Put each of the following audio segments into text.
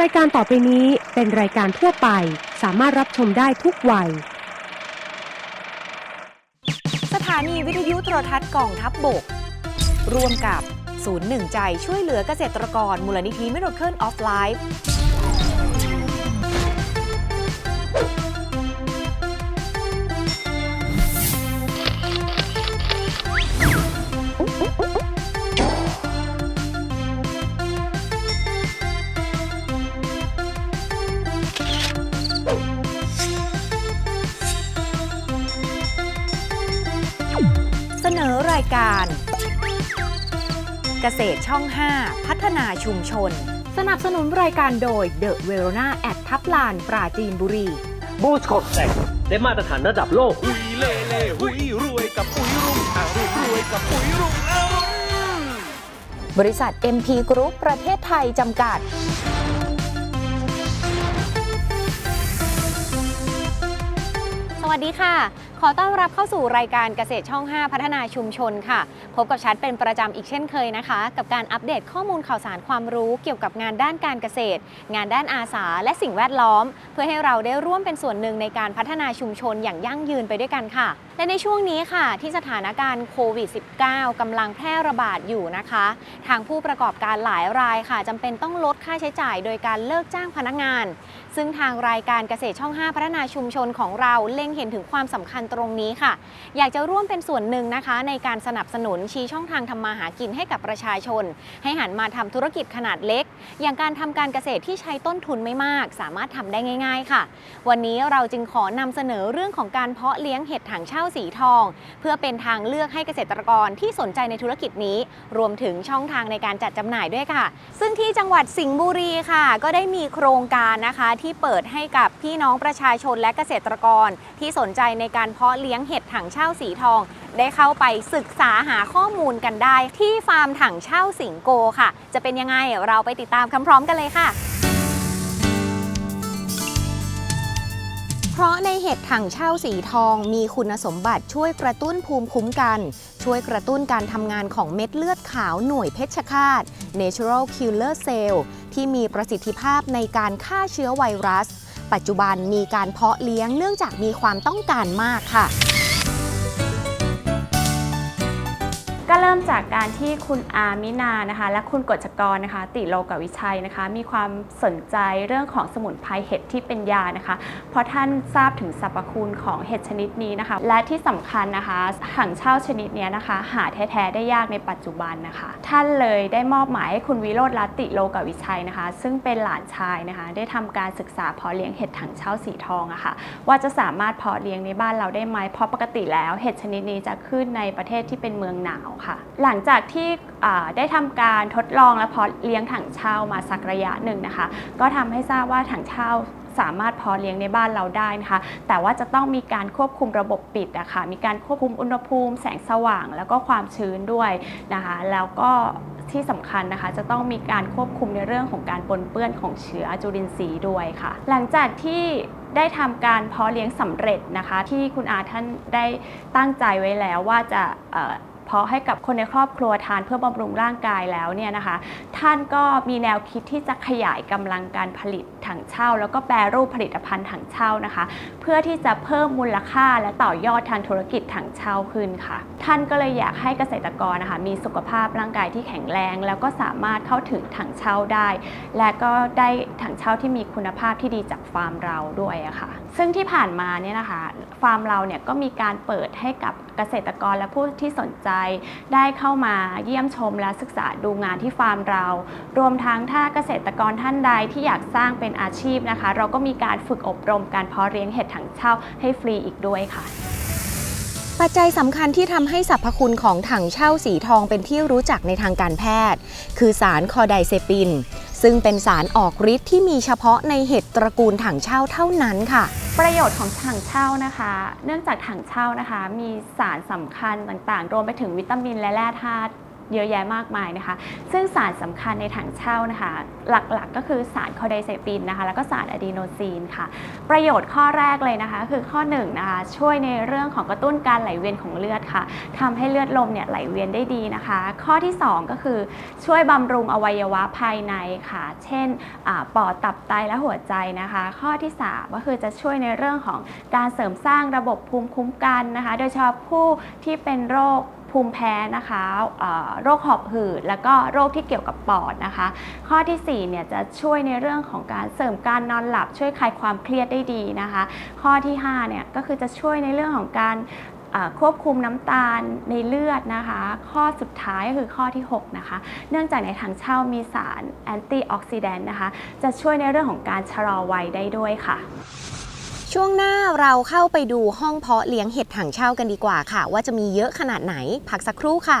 รายการต่อไปนี้เป็นรายการทั่วไป สามารถรับชมได้ทุกวัย สถานีวิทยุโทรทัศน์กองทัพบบก ร่วมกับศูนย์หนึ่งใจช่วยเหลือเกษตรกรมูลนิธิ Miracle of Life การ เกษตรช่อง 5 พัฒนาชุมชน สนับสนุนรายการโดย The Verona แอดทับลาน ปราจีนบุรี บูสโคตแตกได้มาตรฐานระดับโลก หุยเล่เล่หุยรวยกับปุ๋ยรุ่งอรุณรวยกับปุ๋ยรุ่งอรุณบริษัท MP Group ประเทศไทย จำกัด สวัสดีค่ะ ขอต้อนรับเข้าสู่รายการเกษตรช่อง 5 พัฒนาชุมชนค่ะ พบกับชัดเป็นประจำอีกเช่นเคยนะคะ กับการอัปเดตข้อมูลข่าวสารความรู้เกี่ยวกับงานด้านการเกษตร งานด้านอาสาและสิ่งแวดล้อม เพื่อให้เราได้ร่วมเป็นส่วนหนึ่งในการพัฒนาชุมชนอย่างยั่งยืนไปด้วยกันค่ะ และในช่วงนี้ค่ะ ที่สถานการณ์โควิด -19 กำลังแพร่ระบาดอยู่นะคะ ทางผู้ประกอบการหลายรายค่ะจำเป็นต้องลดค่าใช้จ่ายโดยการเลิกจ้างพนักงาน ซึ่งทางรายการเกษตรช่อง 5 พัฒนาชุมชนของเราเล็งเห็นถึงความสำคัญตรงนี้ค่ะ อยากจะร่วมเป็นส่วนหนึ่งนะคะ ในการสนับสนุนชี้ช่องทางทำมาหากินให้กับประชาชน ให้หันมาทำธุรกิจขนาดเล็ก อย่างการทำการเกษตรที่ใช้ต้นทุนไม่มาก สามารถทำได้ง่าย ๆ ค่ะ วันนี้เราจึงขอนำเสนอเรื่องของการเพาะเลี้ยงเห็ดถังเช่าสีทอง เพื่อเป็นทางเลือกให้เกษตรกรที่สนใจในธุรกิจนี้ รวมถึงช่องทางในการจัดจำหน่ายด้วยค่ะ ซึ่งที่จังหวัดสิงห์บุรีค่ะ ก็ได้มีโครงการนะคะที่เปิดให้กับพี่น้องประชาชนและเกษตรกร ที่สนใจในการเพาะเลี้ยงเห็ดถังเช่าสีทอง ได้เข้าไปศึกษาหาข้อมูลกันได้ ที่ฟาร์มถังเช่าสิงโกค่ะ จะเป็นยังไงเราไปติดตามคำพร้อมกันเลยค่ะ เพราะในเห็ดถังเช่าสีทองมีคุณสมบัติช่วยกระตุ้นภูมิคุ้มกัน ช่วยกระตุ้นการทำงานของเม็ดเลือดขาวหน่วยเพชฌฆาต Natural Killer Cell ที่มีประสิทธิภาพในการฆ่าเชื้อไวรัส ปัจจุบันมีการเพาะเลี้ยงเนื่องจากมีความต้องการมากค่ะ ก็เริ่มจากการที่คุณอามินานะคะ และคุณกฎชกรนะคะ ติโลกวิชัยนะคะ มีความสนใจเรื่องของสมุนไพรเห็ดที่เป็นยานะคะ เพราะท่านทราบถึงสรรพคุณของเห็ดชนิดนี้นะคะ และที่สำคัญนะคะถังเช่าชนิดนี้นะคะ หาแท้ๆได้ยากในปัจจุบันนะคะ ท่านเลยได้มอบหมายให้คุณวิโรธรัติโลกวิชัยนะคะ ซึ่งเป็นหลานชายนะคะ ได้ทำการศึกษาเพาะเลี้ยงเห็ดถังเช่าสีทองอะค่ะว่าจะสามารถเพาะเลี้ยงในบ้านเราได้ไหมเพราะปกติแล้วเห็ดชนิดนี้จะขึ้นในประเทศที่เป็นเมืองหนาวค่ะ หลังจากที่ได้ทำการทดลองและเพาะเลี้ยงถังเช่ามาสักระยะหนึ่งนะคะ ก็ทำให้ทราบว่าถังเช่าสามารถเพาะเลี้ยงในบ้านเราได้นะคะ แต่ว่าจะต้องมีการควบคุมระบบปิดอะคะมีการควบคุมอุณหภูมิ แสงสว่าง แล้วก็ความชื้นด้วยนะคะ แล้วก็ที่สำคัญนะคะจะต้องมีการควบคุมในเรื่องของการปนเปื้อนของเชื้อจุลินทรีย์ด้วยค่ะ หลังจากที่ได้ทำการเพาะเลี้ยงสำเร็จนะคะ ที่คุณอาท่านได้ตั้งใจไว้แล้วว่าจะ พาะให้กับคนในครอบครัวทานเพื่อบำรุงร่างกายแล้วเนี่ยนะคะ ท่านก็มีแนวคิดที่จะขยายกำลังการผลิตถังเช่า แล้วก็แปรรูปผลิตภัณฑ์ถังเช่านะคะ เพื่อที่จะเพิ่มมูลค่าและต่อยอดทางธุรกิจถังเช่าขึ้นค่ะ ท่านก็เลยอยากให้เกษตรกรนะคะมีสุขภาพร่างกายที่แข็งแรง แล้วก็สามารถเข้าถึงถังเช่าได้ และก็ได้ถังเช่าที่มีคุณภาพที่ดีจากฟาร์มเราด้วยอะค่ะ ซึ่งที่ผ่านมาเนี่ยนะคะ ฟาร์มเราเนี่ยก็มีการเปิดให้กับเกษตรกรและผู้ที่สนใจได้เข้ามาเยี่ยมชมและศึกษาดูงานที่ฟาร์มเรา รวมทั้งถ้าเกษตรกรท่านใดที่อยากสร้างเป็นอาชีพนะคะ เราก็มีการฝึกอบรมการเพาะเลี้ยงเห็ดถังเช่าให้ฟรีอีกด้วยค่ะ ปัจจัยสำคัญที่ทำให้สรรพคุณของถังเช่าสีทองเป็นที่รู้จักในทางการแพทย์ คือสารคอไดเซปิน ซึ่งเป็นสารออกฤทธิ์ที่มีเฉพาะในเห็ดตระกูลถังเช่าเท่านั้นค่ะ ประโยชน์ของถังเช่านะคะ เนื่องจากถังเช่านะคะ มีสารสำคัญต่างๆ รวมไปถึงวิตามินและแร่ธาตุ เยอะแยะมากมายนะคะ ซึ่งสารสำคัญในถังเช่านะคะ หลักๆก็คือสารคอไดเซปินนะคะ แล้วก็สารอะดีโนซีนค่ะ ประโยชน์ข้อแรกเลยนะคะ คือข้อ1นงนะคะ ช่วยในเรื่องของกระตุ้นการไหลเวียนของเลือดค่ะทำให้เลือดลมเนี่ยไหลเวียนได้ดีนะคะ ข้อที่ 2 ก็คือช่วยบำรุงอวัยวะภายในค่ะ เช่นอปอดตับไตและหัวใจนะคะ ข้อที่ 3 ก็คือจะช่วยในเรื่องของการเสริมสร้างระบบภูมิคุ้มกันนะคะ โดยเฉพาะผู้ที่เป็นโรค ภูมิแพ้นะคะโรคหอบหืด แล้วก็โรคที่เกี่ยวกับปอดนะคะ ข้อที่4เนี่ยจะช่วยในเรื่องของการเสริมการนอนหลับ ช่วยคลายความเครียดได้ดีนะคะ ข้อที่5เนี่ยก็คือจะช่วยในเรื่องของการควบคุมน้ำตาลในเลือดนะคะ ข้อสุดท้ายก็คือข้อที่ 6 นะคะ เนื่องจากในถังเช่ามีสารแอนตี้ออกซิแดนต์นะคะ จะช่วยในเรื่องของการชะลอวัยได้ด้วยค่ะ ช่วงหน้าเราเข้าไปดูห้องเพาะเลี้ยงเห็ดถังเช่ากันดีกว่าค่ะ ว่าจะมีเยอะขนาดไหนพักสักครู่ค่ะ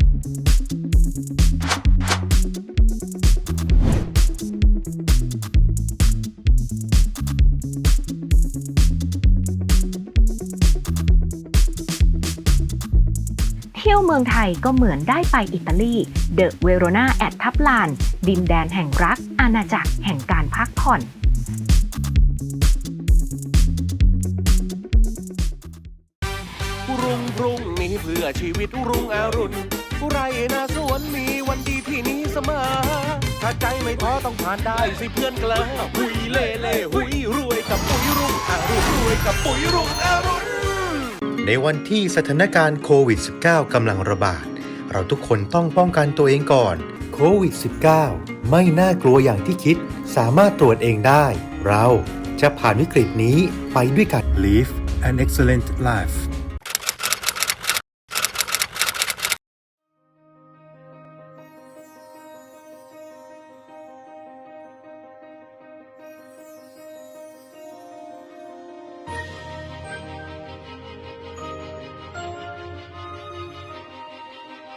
มืองไทยก็เหมือนได้ไปอิตาลี เดอะเวโรนาแอดทับลาน ดินแดนแห่งรัก อาณาจักรแห่งการพักผ่อนรุ่งพรุ่งนี้เพื่อชีวิตรุ่งอรุณไรนาสวนมีวันดีที่นี้เสมอ ถ้าใจไม่ท้อต้องผ่านได้สิเพื่อนกล้าหุยเล่เล่หุยรวยกับปุ๋ยรุ่งอรุณรวยกับปุ๋ยรุ่งอรุณ ในวันที่สถานการณ์โควิด -19 กำลังระบาด เราทุกคนต้องป้องกันตัวเองก่อนโควิด -19 ไม่น่ากลัวอย่างที่คิด สามารถตรวจเองได้ เราจะผ่านวิกฤตนี้ไปด้วยกัน Live an excellent life.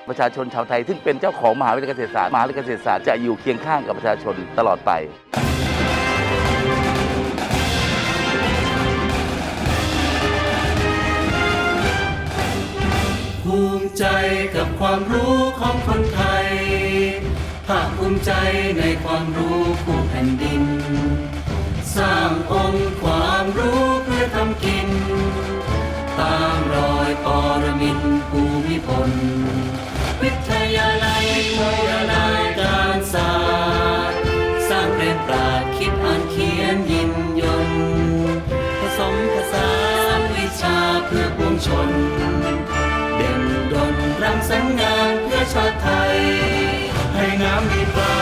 ประชาชนชาวไทย ซึ่งเป็นเจ้าของมหาวิทยาลัยเกษตรศาสตร์มหาวิทยาลัยเกษตรศาสตร์จะอยู่เคียงข้างกับประชาชนตลอดไปภูมิใจกับความรู้ของคนไทย ภาคภูมิใจในความรู้ผู้แผ่นดิน สร้างองค์ความรู้เพื่อทำกิน ตามรอยปรมินภูมิพล ชาติไทย ให้น้ำมีปลา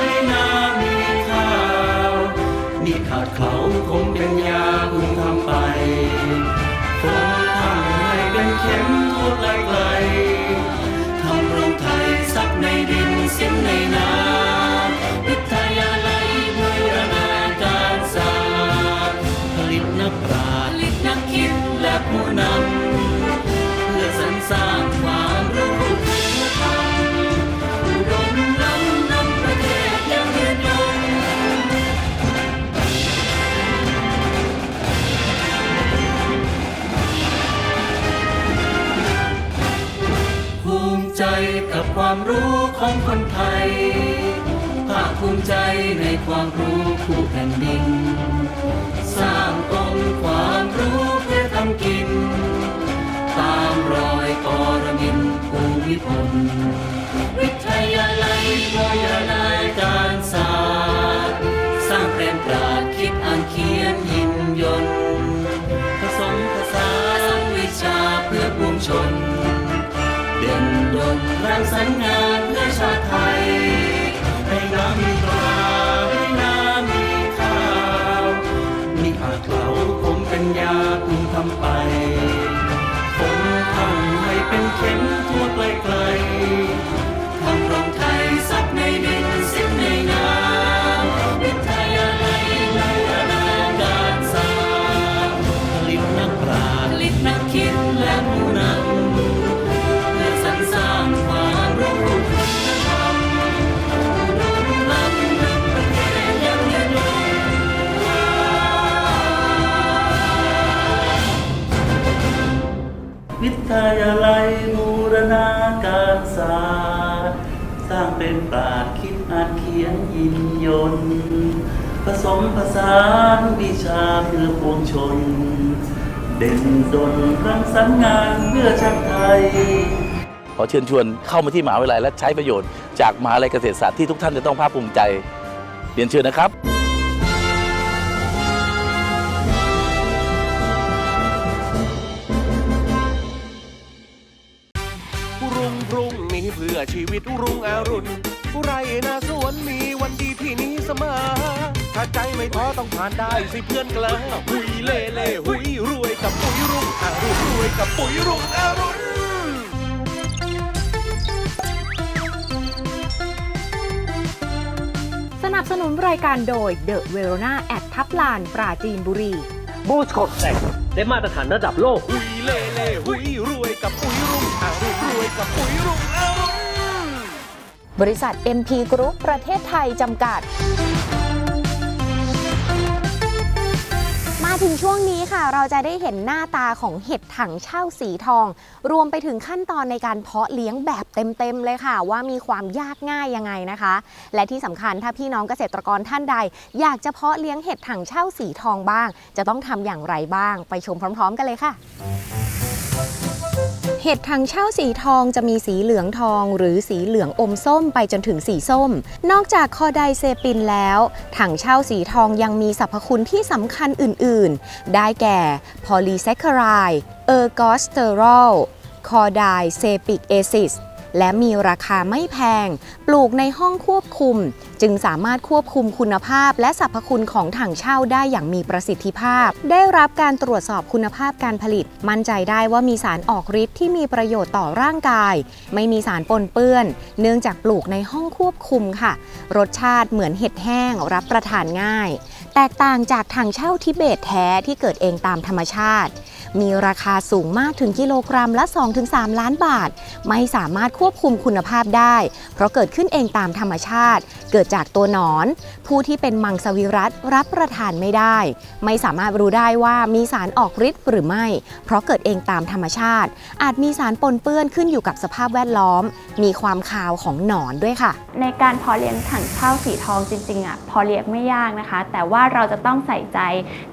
ให้น้ำมีข้าวนี่ขาดเขาคงเป็นยาพึงทำไปฝนทำให้เป็นเข็มทั่วไกลไกลทำรงไทยซักในดินเสียงในน้ำวิทยาลัยบูรณาการศาสตร์ผลิตนักปราชญ์ผลิตนักคิดและผู้นำ ความรู้ของคนไทย ภาคภูมิใจในความรู้คู่แผ่นดิน รังสรรค์งานเพื่อชาติไทย ให้น้ำมีปลาให้น้ำมีข้าว มีอาจเหลาผมเป็นยาคุณทำไป ยาลัยบูรณาการศาสตร์สร้างเป็นปราคิดอ่านเขียนยินยนผสมผสานวิชาเพื่อปวงชน เด่นดนรังสรรค์งานเพื่อชาติไทย ขอเชิญชวนเข้ามาที่มหาวิทยาลัยและใช้ประโยชน์จากมหาวิทยาลัยเกษตรศาสตร์ที่ทุกท่านจะต้องภาคภูมิใจ เรียนเชิญนะครับ รุ่งอรุณไรนาสวนมีวันดีที่นี้เสมอ ถ้าใจไม่ท้อต้องผ่านได้สิเพื่อนกลาหุยเล่เล่หุยรวยกับปุ๋ยรุ่งอรุณรวยกับปุ๋ยรุ่งอรุณสนับสนุนรายการโดย The Verona แอดทับลานปราจีนบุรี บูสโคตแตกได้มาตรฐานระดับโลก หุยเล่เล่หุยรวยกับปุ๋ยรุ่งอรุณรวยกับปุ๋ยรุ่ง บริษัท MP Group ประเทศไทยจำกัด มาถึงช่วงนี้ค่ะ เราจะได้เห็นหน้าตาของเห็ดถังเช่าสีทอง รวมไปถึงขั้นตอนในการเพาะเลี้ยงแบบเต็มๆเลยค่ะ ว่ามีความยากง่ายยังไงนะคะ และที่สำคัญถ้าพี่น้องเกษตรกรท่านใด อยากจะเพาะเลี้ยงเห็ดถังเช่าสีทองบ้าง จะต้องทำอย่างไรบ้าง ไปชมพร้อม ๆ กันเลยค่ะ ห็ดถังเช่าสีทองจะมีสีเหลืองทอง หรือสีเหลืองอมส้มไปจนถึงสีส้ม นอกจากคอไดเซปินแล้วถังเช่าสีทองยังมีสรรพคุณที่สำคัญอื่น ๆ ได้แก่ พอลีแซคคารายเออร์กอสเตอรอลคอไดเซปิกเอซิส และมีราคาไม่แพง ปลูกในห้องควบคุม จึงสามารถควบคุมคุณภาพ และสรรพคุณของถังเช่าได้อย่างมีประสิทธิภาพ ได้รับการตรวจสอบคุณภาพการผลิต มั่นใจได้ว่ามีสารออกฤทธิ์ที่มีประโยชน์ต่อร่างกาย ไม่มีสารปนเปื้อน เนื่องจากปลูกในห้องควบคุมค่ะ รสชาติเหมือนเห็ดแห้งรับประทานง่าย แตกต่างจากถังเช่าทิเบตแท้ที่เกิดเองตามธรรมชาติ มีราคาสูงมากถึงกิโลกรัมละ 2-3 ล้านบาท ไม่สามารถควบคุมคุณภาพได้ เพราะเกิดขึ้นเองตามธรรมชาติ เกิดจากตัวหนอน ผู้ที่เป็นมังสวิรัตรับประทานไม่ได้ ไม่สามารถรู้ได้ว่ามีสารออกฤทธิ์หรือไม่ เพราะเกิดเองตามธรรมชาติ อาจมีสารปนเปื้อนขึ้นอยู่กับสภาพแวดล้อม มีความคาวของหนอนด้วยค่ะ ในการเพาะเลี้ยงถังเช่าสีทองจริงๆอะพอเลี้ยงไม่ยากนะคะ แต่ว่าเราจะต้องใส่ใจ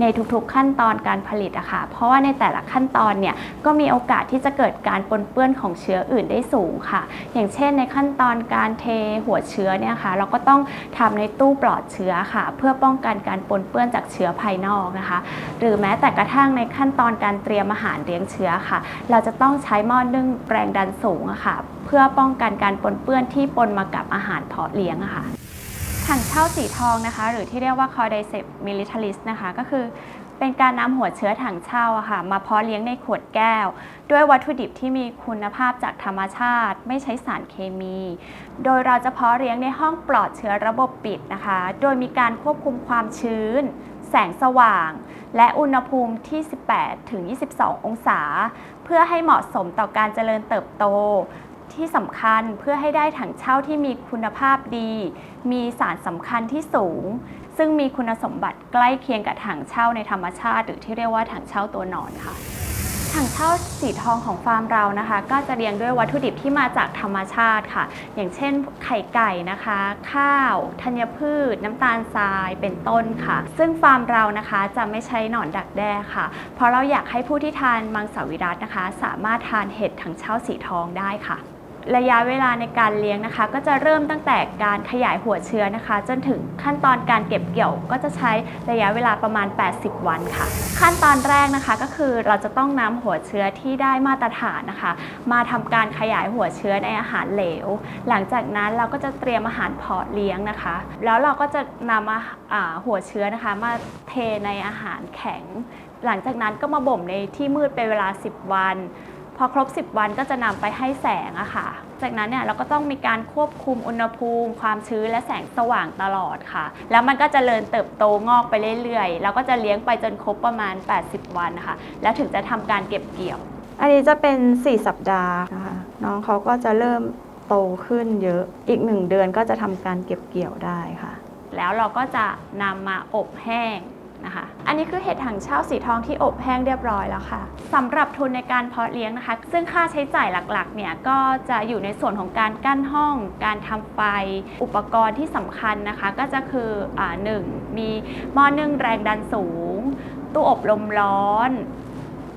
ในทุกๆขั้นตอนการผลิตอะค่ะเพราะว่าในแต่แต่ละขั้นตอนเนี่ยก็มีโอกาสที่จะเกิดการปนเปื้อนของเชื้ออื่นได้สูงค่ะ อย่างเช่นในขั้นตอนการเทหัวเชื้อเนี่ยค่ะเราก็ต้องทำในตู้ปลอดเชื้อค่ะ เพื่อป้องกันการปนเปื้อนจากเชื้อภายนอกนะคะ หรือแม้แต่กระทั่งในขั้นตอนการเตรียมอาหารเลี้ยงเชื้อค่ะ เราจะต้องใช้หม้อนึ่งแรงดันสูงะค่ะ เพื่อป้องกันการปนเปื้อนที่ปนมากับอาหารเพาะเลี้ยงะค่ะถังเช่าสีทองนะคะ หรือที่เรียกว่า c o r d y c e p militaris นะคะ ก็คือ เป็นการนำหัวเชื้อถังเช่าค่ะมาเพาะเลี้ยงในขวดแก้ว ด้วยวัตถุดิบที่มีคุณภาพจากธรรมชาติ ไม่ใช้สารเคมี โดยเราจะเพาะเลี้ยงในห้องปลอดเชื้อระบบปิดนะคะ โดยมีการควบคุมความชื้น แสงสว่าง และอุณหภูมิที่ 18 ถึง 22 องศา เพื่อให้เหมาะสมต่อการเจริญเติบโตที่สำคัญเพื่อให้ได้ถังเช่าที่มีคุณภาพดี มีสารสำคัญที่สูง ซึ่งมีคุณสมบัติใกล้เคียงกับถังเช่าในธรรมชาติ หรือที่เรียกว่าถังเช่าตัวหนอนค่ะถังเช่าสีทองของฟาร์มเรานะคะ ก็จะเรียงด้วยวัตถุดิบที่มาจากธรรมชาติค่ะ อย่างเช่นไข่ไก่นะคะ ข้าวธัญพืช น้ำตาลทรายเป็นต้นค่ะ ซึ่งฟาร์มเรานะคะจะไม่ใช้หนอนดักแด้ค่ะ เพราะเราอยากให้ผู้ที่ทานมังสวิรัตนะคะ สามารถทานเห็ดถังเช่าสีทองได้ค่ะ ระยะเวลาในการเลี้ยงนะคะ ก็จะเริ่มตั้งแต่การขยายหัวเชื้อนะคะ จนถึงขั้นตอนการเก็บเกี่ยวก็จะใช้ระยะเวลาประมาณ 80 วันค่ะ ขั้นตอนแรกนะคะก็คือเราจะต้องนำหัวเชื้อที่ได้มาตรฐานนะคะ มาทำการขยายหัวเชื้อในอาหารเหลว หลังจากนั้นเราก็จะเตรียมอาหารเพาะเลี้ยงนะคะ แล้วเราก็จะนำหัวเชื้อนะคะมาเทในอาหารแข็ง หลังจากนั้นก็มาบ่มในที่มืดเป็นเวลา 10 วัน พอครบ 10 วันก็จะนำไปให้แสงอะค่ะ จากนั้นเนี่ยเราก็ต้องมีการควบคุมอุณหภูมิ ความชื้นและแสงสว่างตลอดค่ะ แล้วมันก็จเจริญเติบโตงอกไปเรื่อยๆ แล้วก็จะเลี้ยงไปจนครบประมาณ 80 วันนะคะ แล้วถึงจะทำการเก็บเกี่ยว อันนี้จะเป็น 4 สัปดาห์นะคะน้องเขาก็จะเริ่มโตขึ้นเยอะ อีก1เดือนก็จะทำการเก็บเกี่ยวได้ค่ะ แล้วเราก็จะนำมาอบแห้ง นะคะ อันนี้คือเห็ดถังเช่าสีทองที่อบแห้งเรียบร้อยแล้วค่ะสำหรับทุนในการเพาะเลี้ยงนะคะ ซึ่งค่าใช้จ่ายหลักๆเนี่ยก็จะอยู่ในส่วนของการกั้นห้อง การทำไฟ อุปกรณ์ที่สำคัญนะคะ ก็จะคืออ่าหนึ่งมีหม้อนึ่งแรงดันสูง ตู้อบลมร้อน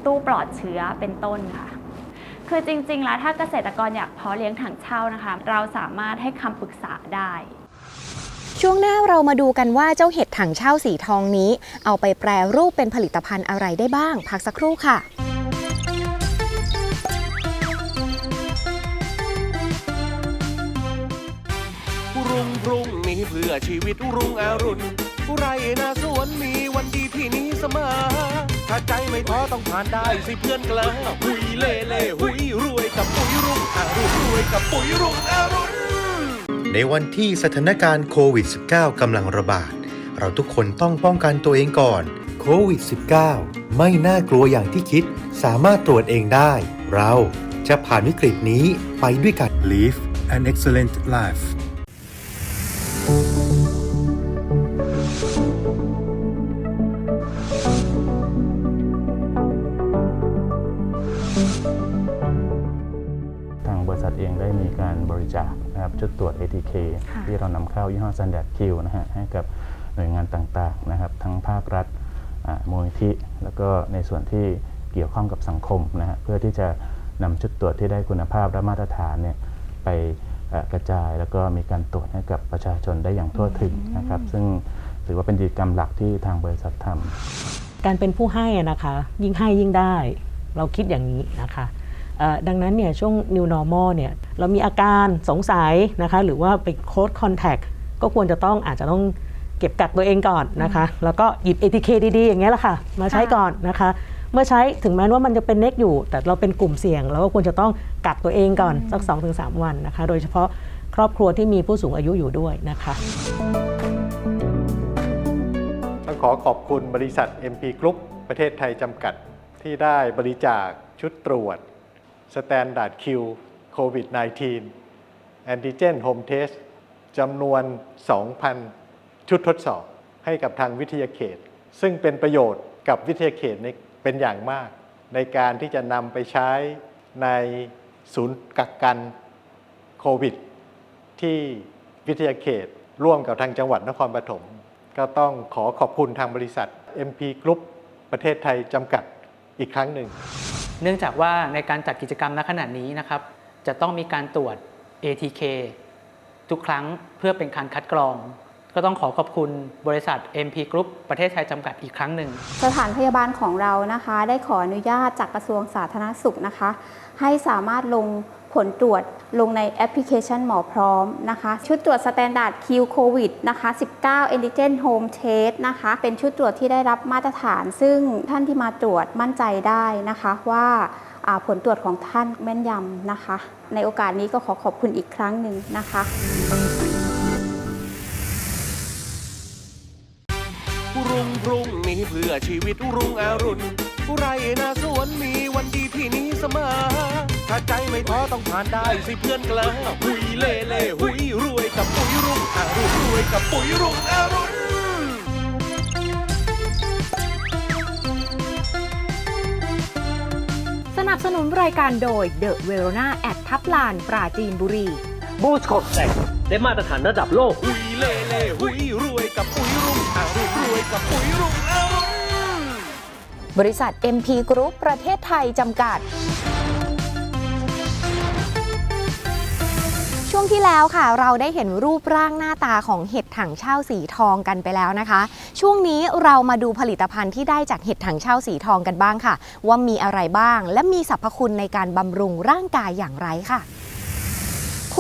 ตู้ปลอดเชื้อเป็นต้นค่ะคือจริงๆ แล้วถ้าเกษตรกรอยากเพาะเลี้ยงถังเช่านะคะ เราสามารถให้คำปรึกษาได้ ช่วงหน้าเรามาดูกันว่าเจ้าเห็ดถังเช่าสีทองนี้ เอาไปแปรรูปเป็นผลิตภัณฑ์อะไรได้บ้าง พักสักครู่ค่ะรุ่งพรุ่งนี้เพื่อชีวิตรุ่งอรุณไรนาสวนมีวันดีที่นี้เสมอ ถ้าใจไม่ท้อต้องผ่านได้สิเพื่อนกล้าหุยเล่เล่หุยรวยกับปุ๋ยรุ่งอรุณรวยกับปุ๋ยรุ่งอรุณ ในวันที่สถานการณ์โควิด -19 กำลังระบาด เราทุกคนต้องป้องกันตัวเองก่อนโควิด -19 ไม่น่ากลัวอย่างที่คิด สามารถตรวจเองได้ เราจะผ่านวิกฤตนี้ไปด้วยกัน Live an excellent life. ตรวจ ATK ค่ะที่เรานำเข้ายี่ห้อ Standard Q นะฮะให้กับหน่วยงานต่างๆนะครับทั้งภาครัฐอ่ามูลนิธิ แล้วก็ในส่วนที่เกี่ยวข้องกับสังคมนะฮะเพื่อที่จะนำชุดตรวจที่ได้คุณภาพและมาตรฐานเนี่ยไปเอ่อกระจายแล้วก็มีการตรวจให้กับประชาชนได้อย่างทั่วถึงนะครับซึ่งถือว่าเป็นกิจกรรมหลักที่ทางบริษัททำการเป็นผู้ให้อะนะคะ ยิ่งให้ยิ่งได้ เราคิดอย่างนี้นะคะเอ่อ ดังนั้นเนี่ยช่วง new normal เนี่ยเรามีอาการสงสัยนะคะหรือว่าไป close contact ก็ควรจะต้องอาจจะต้องเก็บกักตัวเองก่อนนะคะ แล้วก็หยิบ ATK ดีๆ อย่างเงี้ยแหละค่ะ มาใช้ก่อนนะคะ เมื่อใช้ถึงแม้ว่ามันจะเป็นเน็กอยู่ แต่เราเป็นกลุ่มเสี่ยง เราก็ควรจะต้องกักตัวเองก่อน สัก 2-3 วันนะคะ โดยเฉพาะครอบครัวที่มีผู้สูงอายุอยู่ด้วยนะคะต้องขอขอบคุณบริษัท MP Group ประเทศไทยจำกัดที่ได้บริจาคชุดตรวจ Standard Q COVID-19 Antigen Home Test จำนวน 2,000 ชุดทดสอบให้กับทางวิทยาเขต ซึ่งเป็นประโยชน์กับวิทยาเขตเป็นอย่างมาก ในการที่จะนำไปใช้ในศูนย์กักกันโควิด ที่วิทยาเขตร่วมกับทางจังหวัดนครปฐมก็ต้องขอขอบคุณทางบริษัท MP Group ประเทศไทยจำกัดอีกครั้งหนึ่ง เนื่องจากว่าในการจัดกิจกรรมณขณะนี้นะครับ จะต้องมีการตรวจ ATK ทุกครั้งเพื่อเป็นการคัดกรอง ก็ต้องขอขอบคุณบริษัท MP Group ประเทศไทยจำกัดอีกครั้งหนึ่ง สถานพยาบาลของเรานะคะ ได้ขออนุญาตจากกระทรวงสาธารณสุขนะคะ ให้สามารถลง ผลตรวจลงในแอปพลิเคชันหมอพร้อมนะคะ ชุดตรวจ Standard Q COVID นะคะ19 Antigen Home Test นะคะ เป็นชุดตรวจที่ได้รับมาตรฐาน ซึ่งท่านที่มาตรวจมั่นใจได้นะคะว่าผลตรวจของท่านแม่นยำนะคะ ในโอกาสนี้ก็ขอขอบคุณอีกครั้งหนึ่งนะคะรุ่งรุ่งนี้เพื่อชีวิตรุ่งอรุณไรนาสวนมีวันดีที่นี้เสมอ ถ้าใจไม่ท้อต้องผ่านได้สิเพื่อนกล้าหุยเล่เล่หุยรวยกับปุ๋ยรุ่งอารุณรวยกับปุ๋ยรุ่งอารุณสนับสนุนรายการโดย The Verona แอดทับลานปราจีนบุรี บูสโคตแตกได้มาตรฐานระดับโลก หุยเล่เล่หุยรวยกับปุ๋ยรุ่งอารุณรวยกับปุ๋ยรุ่งอารุณบริษัท MP Group ประเทศไทยจำกัด วงที่แล้วค่ะ เราได้เห็นรูปร่างหน้าตาของเห็ดถังเช่าสีทองกันไปแล้วนะคะ ช่วงนี้เรามาดูผลิตภัณฑ์ที่ได้จากเห็ดถังเช่าสีทองกันบ้างค่ะ ว่ามีอะไรบ้างและมีสรรพคุณในการบำรุงร่างกายอย่างไรค่ะ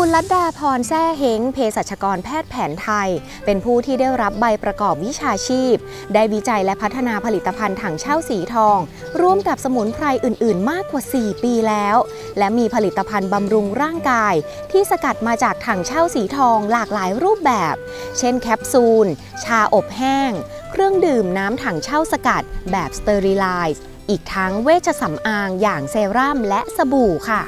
คุณลัดดาพรแซ่เฮงเภสัชกรแพทย์แผนไทย เป็นผู้ที่ได้รับใบประกอบวิชาชีพ ได้วิจัยและพัฒนาผลิตภัณฑ์ถังเช่าสีทอง ร่วมกับสมุนไพรอื่น ๆ มากกว่า 4 ปีแล้ว และมีผลิตภัณฑ์บำรุงร่างกาย ที่สกัดมาจากถังเช่าสีทองหลากหลายรูปแบบ เช่นแคปซูล ชาอบแห้ง เครื่องดื่มน้ำถังเช่าสกัด แบบสเตอริไลซ์อีกทั้งเวชสำอางอย่างเซรั่มและสบู่ค่ะ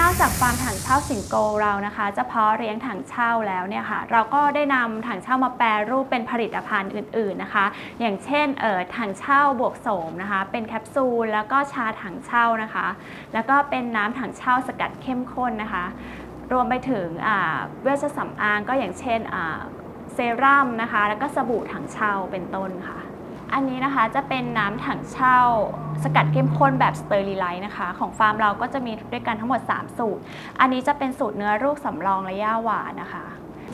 นอกจากฟาร์มถังเช่าสิงโกเรานะคะจะเพาะเลี้ยงถังเช่าแล้วเนี่ยค่ะเราก็ได้นำถังเช่ามาแปรรูปเป็นผลิตภัณฑ์อื่นๆนะคะ อย่างเช่นเอ่อถังเช่าบวกโสมนะคะ เป็นแคปซูลแล้วก็ชาถังเช่านะคะ แล้วก็เป็นน้ำถังเช่าสกัดเข้มข้นนะคะ รวมไปถึงอ่าเวชสำอางก็อย่างเช่นอ่าเซรั่มนะคะ แล้วก็สบู่ถังเช่าเป็นต้นค่ะ อันนี้นะคะจะเป็นน้ำถังเช่า สกัดเข้มข้นแบบสเตอริไลท์นะคะ ของฟาร์มเราก็จะมีด้วยกันทั้งหมด 3 สูตร อันนี้จะเป็นสูตรเนื้อลูกสำรองและย่าหวานนะคะ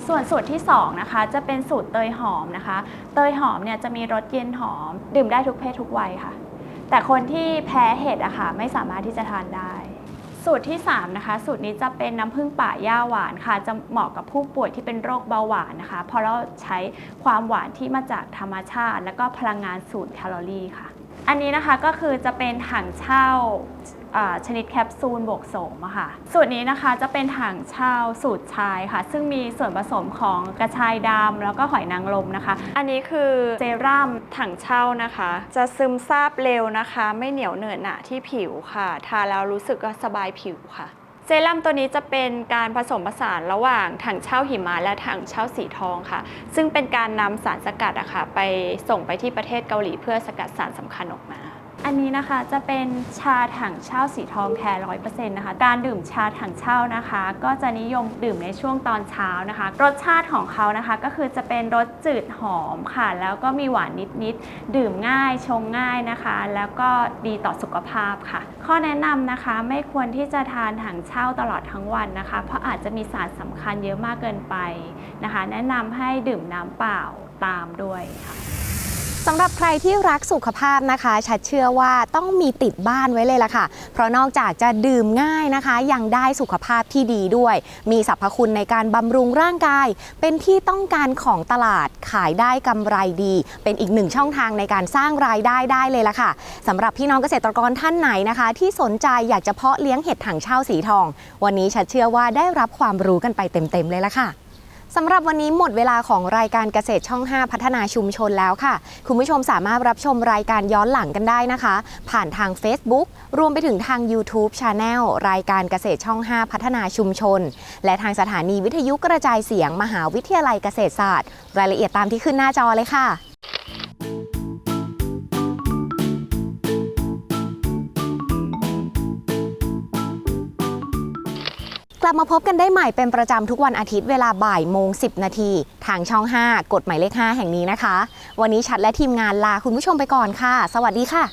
ส่วนสูตรที่2นะคะจะเป็นสูตรเตยหอมนะคะ เตยหอมเนี่ยจะมีรสเย็นหอม ดื่มได้ทุกเพศทุกวัยค่ะ แต่คนที่แพ้เห็ดอะค่ะไม่สามารถที่จะทานได้ สูตรที่ 3 นะคะ สูตรนี้จะเป็นน้ำผึ้งป่าย่าหวานค่ะ จะเหมาะกับผู้ป่วยที่เป็นโรคเบาหวานนะคะ เพราะเราใช้ความหวานที่มาจากธรรมชาติ แล้วก็พลังงานศูนย์แคลอรี่ค่ะ อันนี้นะคะก็คือจะเป็นถังเช่าอ่า ชนิดแคปซูลบวกโสมค่ะ สูตรนี้นะคะจะเป็นถังเช่าสูตรชายค่ะ ซึ่งมีส่วนผสมของกระชายดำแล้วก็หอยนางรมนะคะ อันนี้คือเซรั่มถังเช่านะคะ จะซึมซาบเร็วนะคะ ไม่เหนียวเหนอะหนะที่ผิวค่ะ ทาแล้วรู้สึกว่าสบายผิวค่ะเซรั่มตัวนี้จะเป็นการผสมผสานระหว่างถังเช่าหิมะและถังเช่าสีทองค่ะ ซึ่งเป็นการนำสารสกัดอะค่ะไปส่งไปที่ประเทศเกาหลีเพื่อสกัดสารสำคัญออกมา อันนี้นะคะจะเป็นชาถังเช่าสีทองแท้ร้อยเปอร์เซ็นต์นะคะ การดื่มชาถังเช่านะคะ ก็จะนิยมดื่มในช่วงตอนเช้านะคะ รสชาติของเขานะคะก็คือจะเป็นรสจืดหอมค่ะ แล้วก็มีหวานนิดๆ ดื่มง่ายชงง่ายนะคะ แล้วก็ดีต่อสุขภาพค่ะ ข้อแนะนำนะคะไม่ควรที่จะทานถังเช่าตลอดทั้งวันนะคะ เพราะอาจจะมีสารสำคัญเยอะมากเกินไปนะคะ แนะนำให้ดื่มน้ำเปล่าตามด้วยค่ะ สำหรับใครที่รักสุขภาพนะคะ ชัดเชื่อว่าต้องมีติดบ้านไว้เลยล่ะค่ะ เพราะนอกจากจะดื่มง่ายนะคะ ยังได้สุขภาพที่ดีด้วย มีสรรพคุณในการบำรุงร่างกาย เป็นที่ต้องการของตลาดขายได้กำไรดี เป็นอีกหนึ่งช่องทางในการสร้างรายได้ได้เลยล่ะค่ะสำหรับพี่น้องเกษตรกรท่านไหนนะคะ ที่สนใจอยากจะเพาะเลี้ยงเห็ดถังเช่าสีทอง วันนี้ชัดเชื่อว่าได้รับความรู้กันไปเต็มๆเลยล่ะค่ะ สำหรับวันนี้หมดเวลาของรายการเกษตรช่อง 5 พัฒนาชุมชนแล้วค่ะ คุณผู้ชมสามารถรับชมรายการย้อนหลังกันได้นะคะ ผ่านทาง Facebook รวมไปถึงทาง YouTube Channel รายการเกษตรช่อง 5 พัฒนาชุมชน และทางสถานีวิทยุกระจายเสียง มหาวิทยาลัยเกษตรศาสตร์ รายละเอียดตามที่ขึ้นหน้าจอเลยค่ะ กลับมาพบกันได้ใหม่เป็นประจำทุกวันอาทิตย์เวลาบ่ายโมง 10 นาที ทางช่อง 5 กฎหมายเลข 5 แห่งนี้นะคะ วันนี้ชัดและทีมงานลาคุณผู้ชมไปก่อนค่ะ สวัสดีค่ะ